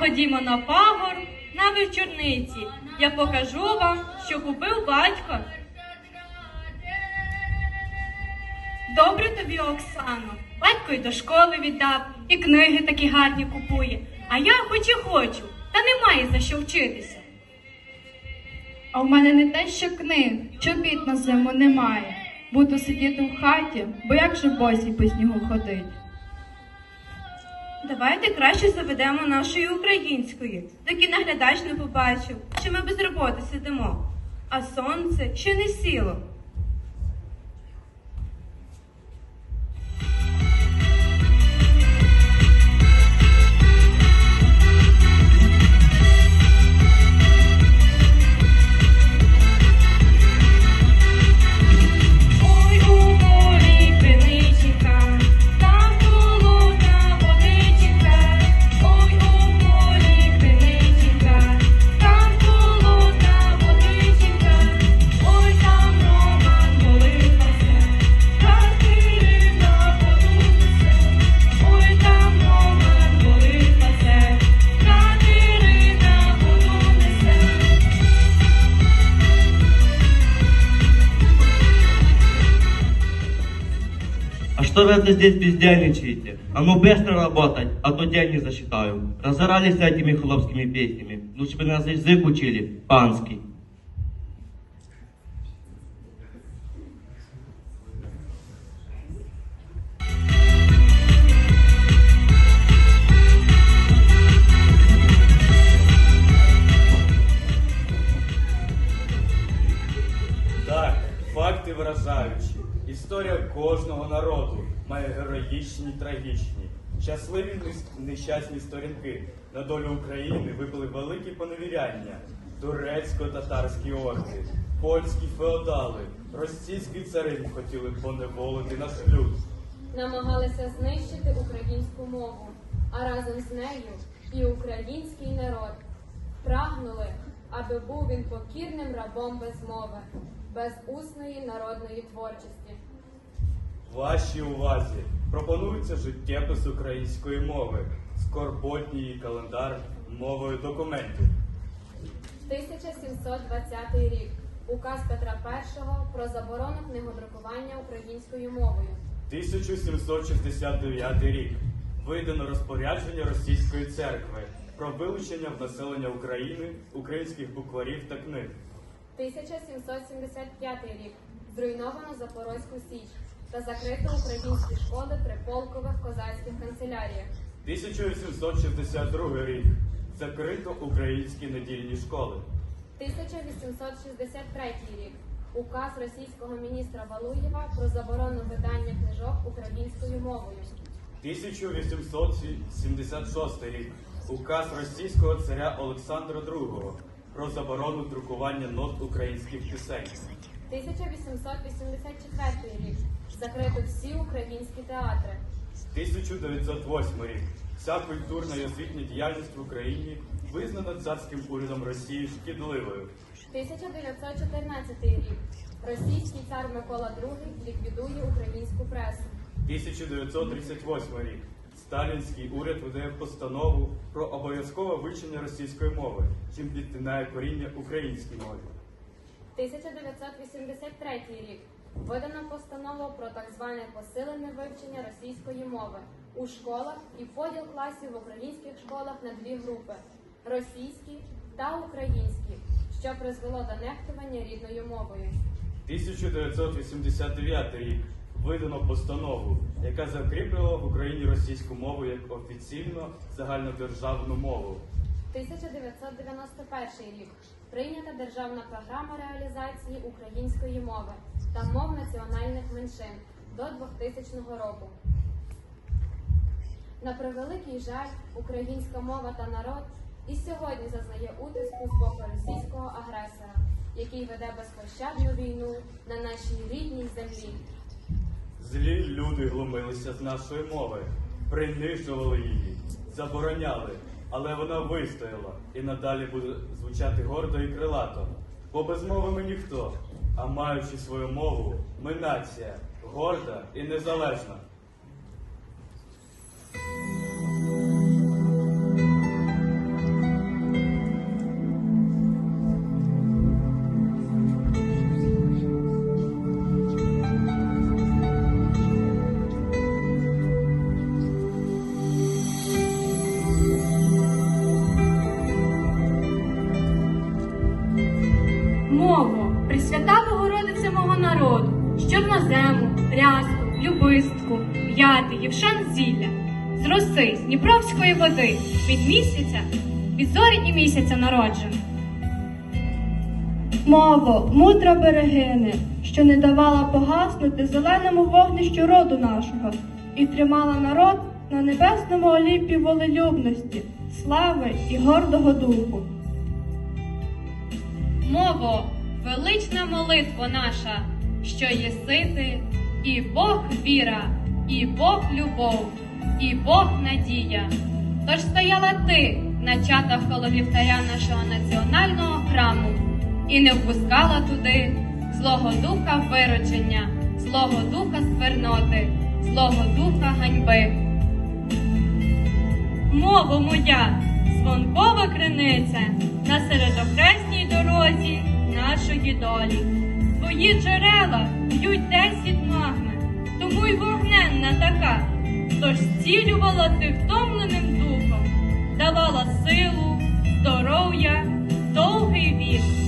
Ходімо на пагор на вечорниці. Я покажу вам, що купив батько. Добре тобі, Оксано. Батько й до школи віддав, і книги такі гарні купує. А я хоч і хочу, та немає за що вчитися. А в мене не те, що книг, чобіт на зиму немає. Буду сидіти в хаті, бо як же босі по снігу ходить. Давайте краще заведемо нашої української, доки наглядач не побачив, що ми без роботи сидимо, а сонце ще не сіло. вы это здесь бездельничаете? А ну быстро работать, а то день не засчитаю. Разорались этими хлопскими песнями. Лучше бы нас язык учили, панский. Кожного народу має героїчні трагічні. Щасливі нещасні сторінки. На долю України випали великі поневіряння. Турецько-татарські орди, польські феодали, російські цари хотіли поневолити наш люд. намагалися знищити українську мову, а разом з нею і український народ. Прагнули, аби був він покірним рабом без мови, без усної народної творчості. Вашій увазі пропонується життєпис української мови, скорботній її календар мовою документів. 1720 рік. Указ Петра І про заборону книгодрукування українською мовою. 1769 рік видано розпорядження Російської церкви про вилучення в населення України українських букварів та книг. 1775 рік. Зруйновано Запорозьку Січ та закрито українські школи при полкових козацьких канцеляріях. 1862 рік закрито українські недільні школи. 1863 рік. Указ російського міністра Валуєва про заборону видання книжок українською мовою. 1876 рік указ російського царя Олександра II про заборону друкування нот українських пісень. 1884 рік. Закрито всі українські театри. 1908 рік. Вся культурна і освітня діяльність в Україні визнана царським урядом Росії шкідливою. 1914 рік. Російський цар Микола II ліквідує українську пресу. 1938 рік. Сталінський уряд видає постанову про обов'язкове вивчення російської мови, чим підтинає коріння українській мові. 1983 рік. Видано постанову про так зване посилене вивчення російської мови у школах і поділ класів в українських школах на дві групи російські та українські, що призвело до нехтування рідною мовою. 1989 рік видано постанову, яка закріплювала в Україні російську мову як офіційну загальнодержавну мову. 1991 рік прийнята державна програма реалізації української мови та мов національних меншин до 2000 року. На превеликий жаль, українська мова та народ і сьогодні зазнає утиску з боку російського агресора, який веде безпощадну війну на нашій рідній землі. Злі люди глумилися з нашої мови, принижували її, забороняли, але вона вистояла і надалі буде звучати гордо і крилато. Бо без мови ми ніхто, а маючи свою мову, ми нація, горда і незалежна. Момо, Пресвята Богородице мого народу, що назему, ряску, любистку, п'яти, євшан зілля, з роси, з Дніпровської води, від місяця, від зорі і місяця народжений. Мово, мудра берегини, що не давала погаснути зеленому вогнищу роду нашого, і тримала народ на небесному оліпі волелюбності, слави і гордого духу. Мово, велична молитва наша, що єси ти, і Бог віра, і Бог любов, і Бог надія. Тож стояла ти на чатах коло вівтаря нашого національного храму і не впускала туди злого духа виродження, злого духа скверноти, злого духа ганьби. Мово моя, звонкова криниця на середокресній дорозі нашої долі. Твої джерела б'ють десять магми, тому й вогненна така, тож зцілювала ти втомленим духом, давала силу, здоров'я, довгий вік.